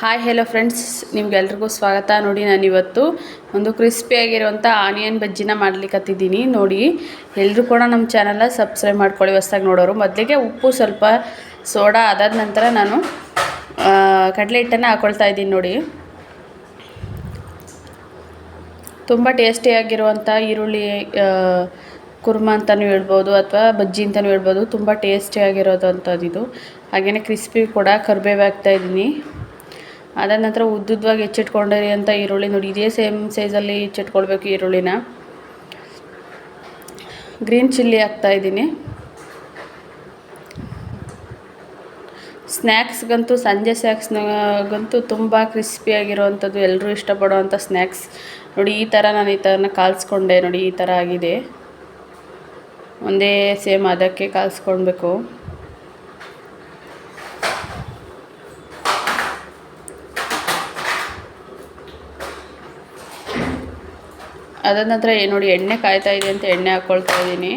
Hi hello friends ನಿಮ್ಗೆಲ್ರಿಗೂ ಸ್ವಾಗತ. ನೋಡಿ ನಾನು ಇವತ್ತು ಒಂದು ಕ್ರಿಸ್ಪಿಯಾಗಿರುವಂಥ ಆನಿಯನ್ ಬಜ್ಜಿನ ಮಾಡ್ಲಿಕ್ಕತ್ತಿದ್ದೀನಿ ನೋಡಿ ಎಲ್ಲರೂ ಕೂಡ ನಮ್ಮ ಚಾನಲ್ನ ಸಬ್ಸ್ಕ್ರೈಬ್ ಮಾಡ್ಕೊಳ್ಳಿ. ಹೊಸ್ದಾಗಿ ನೋಡೋರು. ಮೊದಲಿಗೆ ಉಪ್ಪು ಸ್ವಲ್ಪ ಸೋಡಾ ಅದಾದ ನಂತರ ನಾನು ಕಡಲೆ ಹಿಟ್ಟನ್ನು ಹಾಕೊಳ್ತಾ ಇದ್ದೀನಿ. ನೋಡಿ, ತುಂಬ ಟೇಸ್ಟಿಯಾಗಿರುವಂಥ ಈರುಳ್ಳಿ ಕುರ್ಮ ಅಂತಲೂ ಹೇಳ್ಬೋದು ಅಥವಾ ಬಜ್ಜಿ ಅಂತಲೂ ಹೇಳ್ಬೋದು. ತುಂಬ ಟೇಸ್ಟಿಯಾಗಿರೋದು ಅಂಥದ್ದು ಹಾಗೆಯೇ ಕ್ರಿಸ್ಪಿ ಕೂಡ ಕರಿಬೇವು ಹಾಕ್ತಾ ಇದ್ದೀನಿ. ಅದಾದ ನಂತರ ಉದ್ದುದ್ದವಾಗಿ ಹೆಚ್ಚಿಟ್ಕೊಂಡಿರಿ ಅಂತ ಈರುಳ್ಳಿ ನೋಡಿ, ಇದೇ ಸೇಮ್ ಸೈಜಲ್ಲಿ ಹೆಚ್ಚಿಟ್ಕೊಳ್ಬೇಕು ಈರುಳ್ಳಿನ. ಗ್ರೀನ್ ಚಿಲ್ಲಿ ಹಾಕ್ತಾ ಇದ್ದೀನಿ. ಸ್ನ್ಯಾಕ್ಸ್ಗಂತೂ ಸಂಜೆ ಸ್ನ್ಯಾಕ್ಸ್ನಗಂತೂ ತುಂಬ ಕ್ರಿಸ್ಪಿಯಾಗಿರೋವಂಥದ್ದು ಎಲ್ಲರೂ ಇಷ್ಟಪಡೋವಂಥ ಸ್ನ್ಯಾಕ್ಸ್ ನೋಡಿ, ಈ ಥರ ನಾನು ಈ ಥರನ ಕಾಲ್ಸ್ಕೊಂಡೆ ನೋಡಿ, ಈ ಥರ ಆಗಿದೆ. ಒಂದೇ ಸೇಮ್ ಅದಕ್ಕೆ ಕಾಲ್ಸ್ಕೊಳ್ಬೇಕು. ಅದಾದ ನಂತರ ನೋಡಿ, ಎಣ್ಣೆ ಕಾಯ್ತಾ ಇದೆ ಅಂತ ಎಣ್ಣೆ ಹಾಕ್ಕೊಳ್ತಾ ಇದ್ದೀನಿ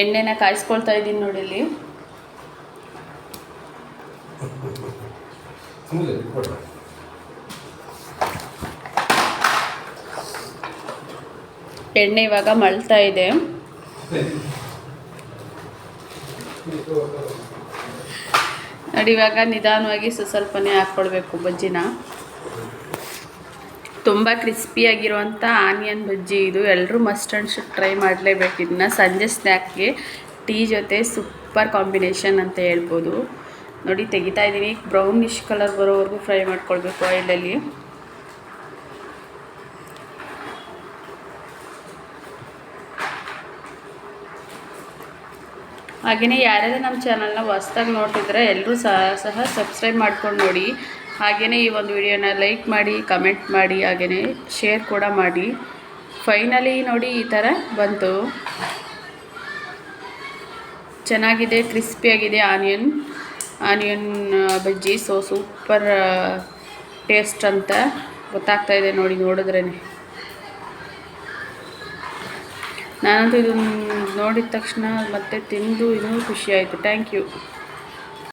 ಎಣ್ಣೆನ ಕಾಯಿಸ್ಕೊಳ್ತಾ ಇದ್ದೀನಿ ನೋಡಿ ಇಲ್ಲಿ. ಎಣ್ಣೆ ಇವಾಗ ಮಳ್ತಾ ಇದೆ. ನೋಡಿ, ಇವಾಗ ನಿಧಾನವಾಗಿ ಸ್ವಸ್ವಲ್ಪನೇ ಹಾಕ್ಕೊಳ್ಬೇಕು ಬಜ್ಜಿನ. ತುಂಬ ಕ್ರಿಸ್ಪಿಯಾಗಿರುವಂಥ ಆನಿಯನ್ ಬಜ್ಜಿ ಇದು. ಎಲ್ಲರೂ ಮಸ್ಟ್ ಆ್ಯಂಡ್ ಶುಡ್ ಟ್ರೈ ಮಾಡಲೇಬೇಕು. ಇದನ್ನ ಸಂಜೆ ಸ್ನ್ಯಾಕ್ಗೆ ಟೀ ಜೊತೆ ಸೂಪರ್ ಕಾಂಬಿನೇಷನ್ ಅಂತ ಹೇಳ್ಬೋದು. ನೋಡಿ, ತೆಗಿತಾ ಇದ್ದೀನಿ. ಬ್ರೌನಿಶ್ ಕಲರ್ ಬರೋವರೆಗೂ ಫ್ರೈ ಮಾಡ್ಕೊಳ್ಬೇಕು ಆಯಿಲಲ್ಲಿ ಹಾಗೆಯೇ ಯಾರ್ಯಾರು ನಮ್ಮ ಚಾನಲ್ನ ಹೊಸ್ದಾಗಿ ನೋಡ್ತಿದ್ರೆ ಎಲ್ಲರೂ ಸಹ ಸಹ ಸಬ್ಸ್ಕ್ರೈಬ್ ಮಾಡ್ಕೊಂಡು ನೋಡಿ. ಹಾಗೆಯೇ ಈ ಒಂದು ವಿಡಿಯೋನ ಲೈಕ್ ಮಾಡಿ ಕಮೆಂಟ್ ಮಾಡಿ, ಹಾಗೆಯೇ ಶೇರ್ ಕೂಡ ಮಾಡಿ. ಫೈನಲಿ ನೋಡಿ ಈ ಥರ ಬಂತು. ಚೆನ್ನಾಗಿದೆ ಕ್ರಿಸ್ಪಿಯಾಗಿದೆ onion onion bajji so super taste ಅಂತ ಗೊತ್ತಾಗ್ತಾ ಇದೆ ನೋಡಿ ನೋಡಿದ್ರೇ ನಾನಂತೂ ಇದನ್ನು ನೋಡಿದ ತಕ್ಷಣ ಮತ್ತೆ ತಿಂದು ಇನ್ನೂ ಖುಷಿಯಾಯಿತು. Thank you